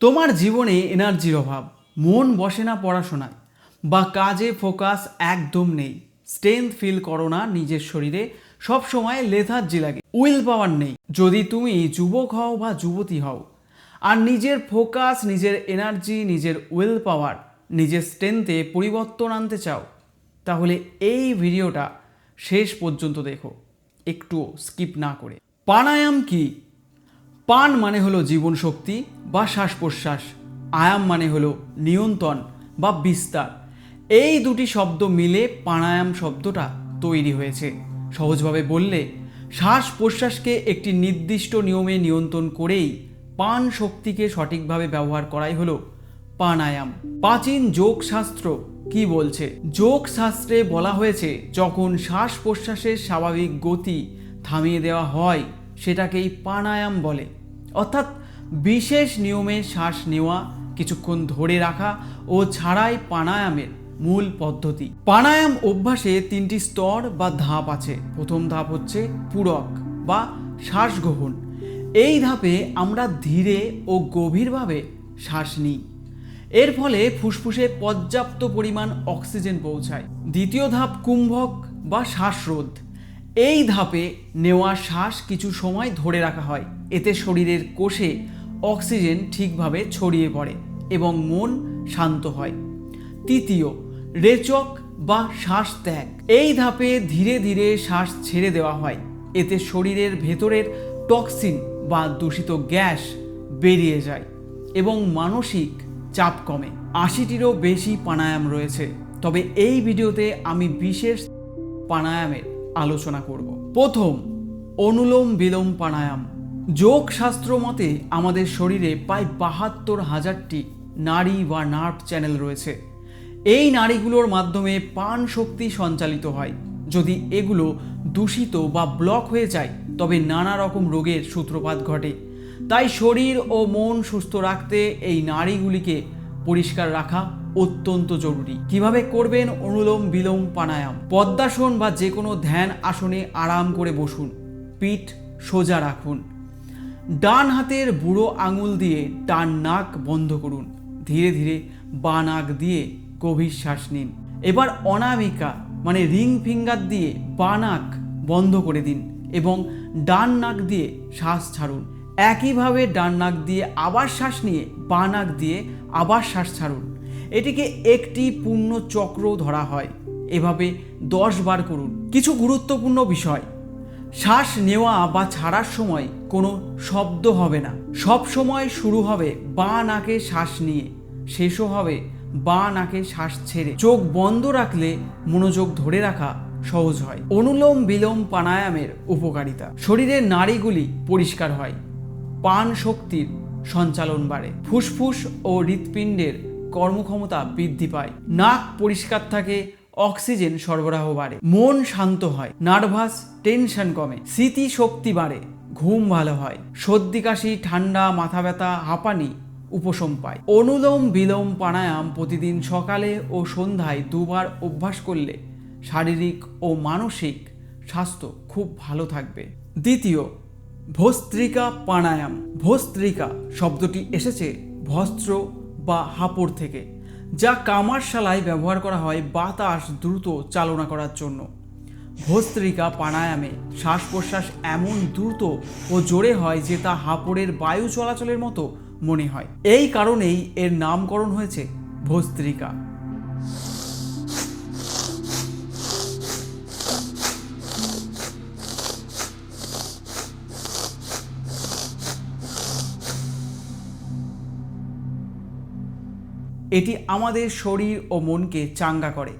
তোমার জীবনে এনার্জির অভাব। মন বসে না পড়াশোনায়। বা কাজে ফোকাস একদম নেই। স্ট্রেংথ ফিল করো না নিজের শরীরে। সব সময় লেথার্জি লাগে। উইল পাওয়ার নেই। যদি তুমি যুবক হও বা যুবতী হও। আর নিজের ফোকাস নিজের এনার্জি নিজের উইল পাওয়ার নিজের স্ট্রেংথে পরিবর্তন আনতে চাও, তাহলে এই ভিডিওটা শেষ পর্যন্ত দেখো। একটুও স্কিপ না করে। প্রাণায়াম কি? পান মানে হলো জীবন শক্তি বা শ্বাস প্রশ্বাস আয়াম মানে হলো নিয়ন্ত্রণ বা বিস্তার। এই দুটি শব্দ মিলে প্রাণায়াম শব্দটা তৈরি হয়েছে। সহজভাবে বললে শ্বাস প্রশ্বাসকে একটি নির্দিষ্ট নিয়মে নিয়ন্ত্রণ করেই পান শক্তিকে সঠিকভাবে ব্যবহার করাই হলো প্রাণায়াম। প্রাচীন যোগ শাস্ত্র কি বলছে? যোগ শাস্ত্রে বলা হয়েছে, যখন শ্বাস প্রশ্বাসের স্বাভাবিক গতি থামিয়ে দেওয়া হয়, সেটাকেই প্রাণায়াম বলে। অর্থাৎ বিশেষ নিয়মে শ্বাস নেওয়া, কিছুক্ষণ ধরে রাখা ও ছাড়াই প্রাণায়ামের মূল পদ্ধতি। প্রাণায়াম অভ্যাসে তিনটি স্তর বা ধাপ আছে। প্রথম ধাপ হচ্ছে পূরক বা শ্বাস গ্রহণ। এই ধাপে আমরা ধীরে ও গভীরভাবে শ্বাস নিই। এর ফলে ফুসফুসে পর্যাপ্ত পরিমাণ অক্সিজেন পৌঁছায়। দ্বিতীয় ধাপ কুম্ভক বা শ্বাসরোধ। এই ধাপে নেওয়া শ্বাস কিছু সময় ধরে রাখা হয়। এতে শরীরের কোষে অক্সিজেন ঠিকভাবে ছড়িয়ে পড়ে এবং মন শান্ত হয়। তৃতীয়, রেচক বা শ্বাস ত্যাগ এই ধাপে ধীরে ধীরে শ্বাস ছেড়ে দেওয়া হয়। এতে শরীরের ভেতরের টক্সিন বা দূষিত গ্যাস বেরিয়ে যায় এবং মানসিক চাপ কমে। আশিটিরও বেশি প্রাণায়াম রয়েছে। তবে এই ভিডিওতে আমি বিশেষ প্রাণায়ামের আলোচনা করব। প্রথম অনুলোম বিলোম প্রাণায়াম। যোগ শাস্ত্র মতে আমাদের শরীরে প্রায় বাহাত্তর হাজারটি নাড়ি বা নার্ভ চ্যানেল রয়েছে। এই নাড়িগুলোর মাধ্যমে প্রাণ শক্তি সঞ্চালিত হয়। যদি এগুলো দূষিত বা ব্লক হয়ে যায়, তবে নানা রকম রোগের সূত্রপাত ঘটে। তাই শরীর ও মন সুস্থ রাখতে এই নাড়িগুলিকে পরিষ্কার রাখা অত্যন্ত জরুরি। কীভাবে করবেন? অনুলোম বিলোম প্রাণায়াম। পদ্মাসন বা যে কোনো ধ্যান আসনে আরাম করে বসুন। পিঠ সোজা রাখুন। ডান হাতের বুড়ো আঙুল দিয়ে ডান নাক বন্ধ করুন। ধীরে ধীরে বা নাক দিয়ে গভীর শ্বাস নিন। এবার অনামিকা মানে রিং ফিঙ্গার দিয়ে বা নাক বন্ধ করে দিন এবং ডান নাক দিয়ে শ্বাস ছাড়ুন। একইভাবে ডান নাক দিয়ে আবার শ্বাস নিয়ে বা নাক দিয়ে আবার শ্বাস ছাড়ুন। এটিকে একটি পূর্ণ চক্র ধরা হয়। এভাবে দশ বার করুন। কিছু গুরুত্বপূর্ণ বিষয়। শ্বাস নেওয়া বা ছাড়ার সময় কোনো শব্দ হবে না। সব সময় শুরু হবে বা নাকে শ্বাস নিয়ে, শেষও হবে বা নাকে শ্বাস ছেড়ে। চোখ বন্ধ রাখলে মনোযোগ ধরে রাখা সহজ হয়। অনুলোম বিলোম প্রাণায়ামের উপকারিতা। শরীরের নাড়িগুলি পরিষ্কার হয়, পান শক্তির সঞ্চালন বাড়ে। ফুসফুস ও হৃৎপিণ্ডের কর্মক্ষমতা বৃদ্ধি পায়। নাক পরিষ্কার থাকে অক্সিজেন সরবরাহ বাড়ে, মন শান্ত হয়, নার্ভাস টেনশন কমে স্মৃতি শক্তি বাড়ে, ঘুম ভালো হয়, সর্দি, কাশি, ঠান্ডা, মাথা ব্যথা, হাঁপানি উপশম পায়। অনুলোম বিলোম প্রাণায়াম প্রতিদিন সকালে ও সন্ধ্যায় দুবার অভ্যাস করলে শারীরিক ও মানসিক স্বাস্থ্য খুব ভালো থাকবে। দ্বিতীয়, ভস্ত্রিকা প্রাণায়াম। ভস্ত্রিকা শব্দটি এসেছে ভস্ত্র বা হাপড় থেকে। যা কামারশালায় ব্যবহার করা হয় বাতাস দ্রুত চালনা করার জন্য। ভস্ত্রিকা প্রাণায়ামে শ্বাস প্রশ্বাস এমন দ্রুত ও জোরে হয় যে তা হাপড়ের বায়ু চলাচলের মতো মনে হয়। এই কারণেই এর নামকরণ হয়েছে ভস্ত্রিকা। এটি আমাদের শরীর ও মনকে চাঙ্গা করে,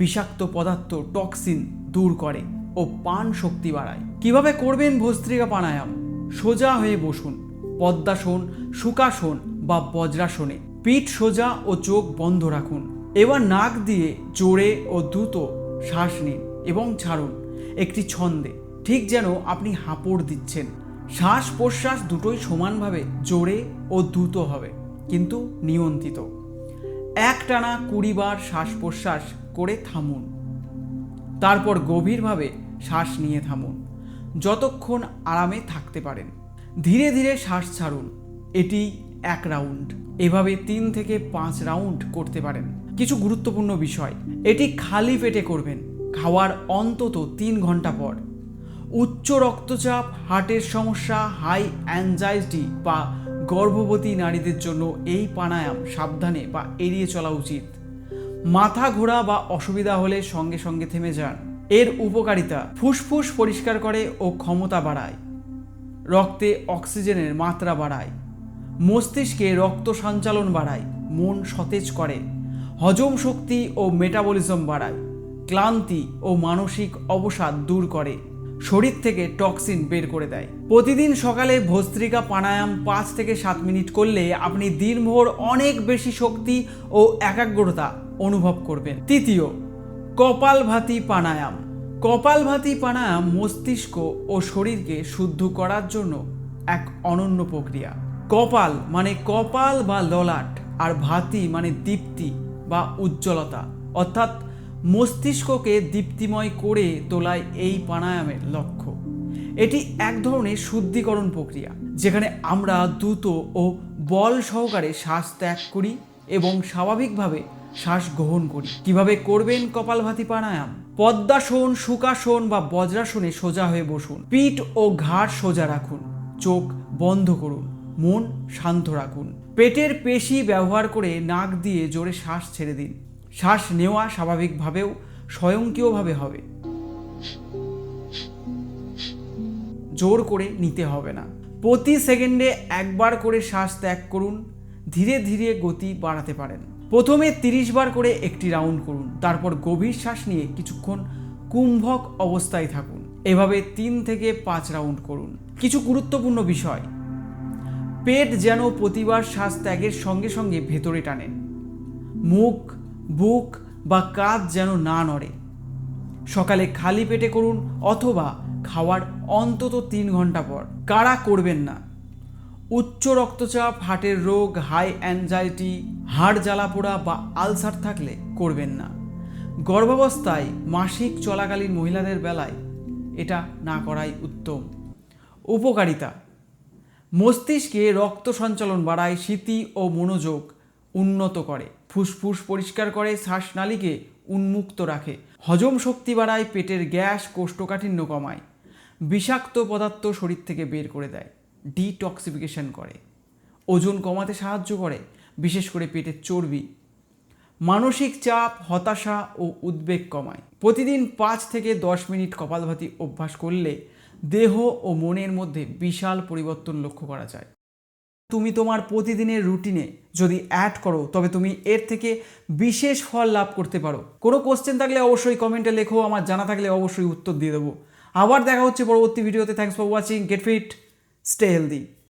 বিষাক্ত পদার্থ, টক্সিন দূর করে ও পান শক্তি বাড়ায়। কীভাবে করবেন ভস্ত্রিকা প্রাণায়াম? সোজা হয়ে বসুন পদ্মাসন সুকাসন বা বজ্রাসনে পিঠ সোজা ও চোখ বন্ধ রাখুন। এবার নাক দিয়ে জোরে ও দ্রুত শ্বাস নিন এবং ছাড়ুন। একটি ছন্দে, ঠিক যেন আপনি হাঁপড় দিচ্ছেন। শ্বাস প্রশ্বাস দুটোই সমানভাবে জোরে ও দ্রুত হবে, কিন্তু নিয়ন্ত্রিত। একটানা কুড়ি বার শ্বাস প্রশ্বাস করে থামুন। তারপর গভীরভাবে শ্বাস নিয়ে থামুন। যতক্ষণ আরামে থাকতে পারেন। ধীরে ধীরে শ্বাস ছাড়ুন। এটি এক রাউন্ড। এভাবে তিন থেকে পাঁচ রাউন্ড করতে পারেন। কিছু গুরুত্বপূর্ণ বিষয়। এটি খালি পেটে করবেন। খাওয়ার অন্তত তিন ঘণ্টা পর। উচ্চ রক্তচাপ, হার্টের সমস্যা হাই অ্যাংজাইটি বা গর্ভবতী নারীদের জন্য এই প্রাণায়াম সাবধানে বা এড়িয়ে চলা উচিত। মাথা ঘোরা বা অসুবিধা হলে সঙ্গে সঙ্গে থেমে যান। এর উপকারিতা, ফুসফুস পরিষ্কার করে ও ক্ষমতা বাড়ায়। রক্তে অক্সিজেনের মাত্রা বাড়ায়। মস্তিষ্কে রক্ত সঞ্চালন বাড়ায়, মন সতেজ করে। হজম শক্তি ও মেটাবলিজম বাড়ায়। ক্লান্তি ও মানসিক অবসাদ দূর করে। শরীর থেকে টক্সিন বের করে দেয়। প্রতিদিন সকালে ভস্ত্রিকা প্রাণায়াম পাঁচ থেকে সাত মিনিট করলে আপনি দিনভর অনেক বেশি শক্তি ও একাগ্রতা অনুভব করবেন। তৃতীয়, কপালভাতি প্রাণায়াম। কপালভাতি প্রাণায়াম মস্তিষ্ক ও শরীরকে শুদ্ধ করার জন্য এক অনন্য প্রক্রিয়া। কপাল মানে কপাল বা ললাট, আর ভাতি মানে দীপ্তি বা উজ্জ্বলতা, অর্থাৎ মস্তিষ্ককে দীপ্তিময় করে তোলাই এই প্রাণায়ামের লক্ষ্য। এটি এক ধরনের শুদ্ধিকরণ প্রক্রিয়া, যেখানে আমরা দ্রুত ও বল সহকারে শ্বাস ত্যাগ করি এবং স্বাভাবিকভাবে শ্বাস গ্রহণ করি। কীভাবে করবেন কপালভাতি প্রাণায়াম? পদ্মাসন সুকাসন বা বজ্রাসনে সোজা হয়ে বসুন। পিঠ ও ঘাড় সোজা রাখুন। চোখ বন্ধ করুন। মন শান্ত রাখুন। পেটের পেশি ব্যবহার করে নাক দিয়ে জোরে শ্বাস ছেড়ে দিন। শ্বাস নেওয়া স্বাভাবিকভাবেও স্বয়ংক্রিয়ভাবে হবে। জোর করে নিতে হবে না। প্রতি সেকেন্ডে একবার করে শ্বাস ত্যাগ করুন, ধীরে ধীরে গতি বাড়াতে পারেন। প্রথমে তিরিশ বার করে একটি রাউন্ড করুন, তারপর গভীর শ্বাস নিয়ে কিছুক্ষণ কুম্ভক অবস্থায় থাকুন। এভাবে তিন থেকে পাঁচ রাউন্ড করুন। কিছু গুরুত্বপূর্ণ বিষয়। পেট যেন প্রতিবার শ্বাস ত্যাগের সঙ্গে সঙ্গে ভেতরে টানে। মুখ বুক বা কাঁধ যেন না নড়ে। সকালে খালি পেটে করুন অথবা খাওয়ার অন্তত তিন ঘণ্টা পর। কারা করবেন না? উচ্চ রক্তচাপ, হার্টের রোগ, হাই অ্যাংজাইটি, হাড় জ্বালা পোড়া বা আলসার থাকলে করবেন না। গর্ভাবস্থায় মাসিক চলাকালীন মহিলাদের বেলায় এটা না করাই উত্তম। উপকারিতা, মস্তিষ্কে রক্ত সঞ্চালন বাড়ায়, স্মৃতি ও মনোযোগ উন্নত করে, ফুসফুস পরিষ্কার করে, শ্বাসনালীকে উন্মুক্ত রাখে। হজম শক্তি বাড়ায়, পেটের গ্যাস কোষ্ঠকাঠিন্য কমায়। বিষাক্ত পদার্থ শরীর থেকে বের করে দেয়, ডিটক্সিফিকেশন করে। ওজন কমাতে সাহায্য করে, বিশেষ করে পেটের চর্বি। মানসিক চাপ, হতাশা ও উদ্বেগ কমায়। প্রতিদিন পাঁচ থেকে দশ মিনিট কপালভাতি অভ্যাস করলে দেহ ও মনের মধ্যে বিশাল পরিবর্তন লক্ষ্য করা যায়। তুমি তোমার প্রতিদিনের রুটিনে যদি অ্যাড করো, তবে তুমি এর থেকে বিশেষ ফল লাভ করতে পারো। কোনো কোশ্চেন থাকলে অবশ্যই কমেন্টে লেখো, আমার জানা থাকলে অবশ্যই উত্তর দিয়ে দেবো। আবার দেখা হচ্ছে পরবর্তী ভিডিওতে thanks for watching get fit stay healthy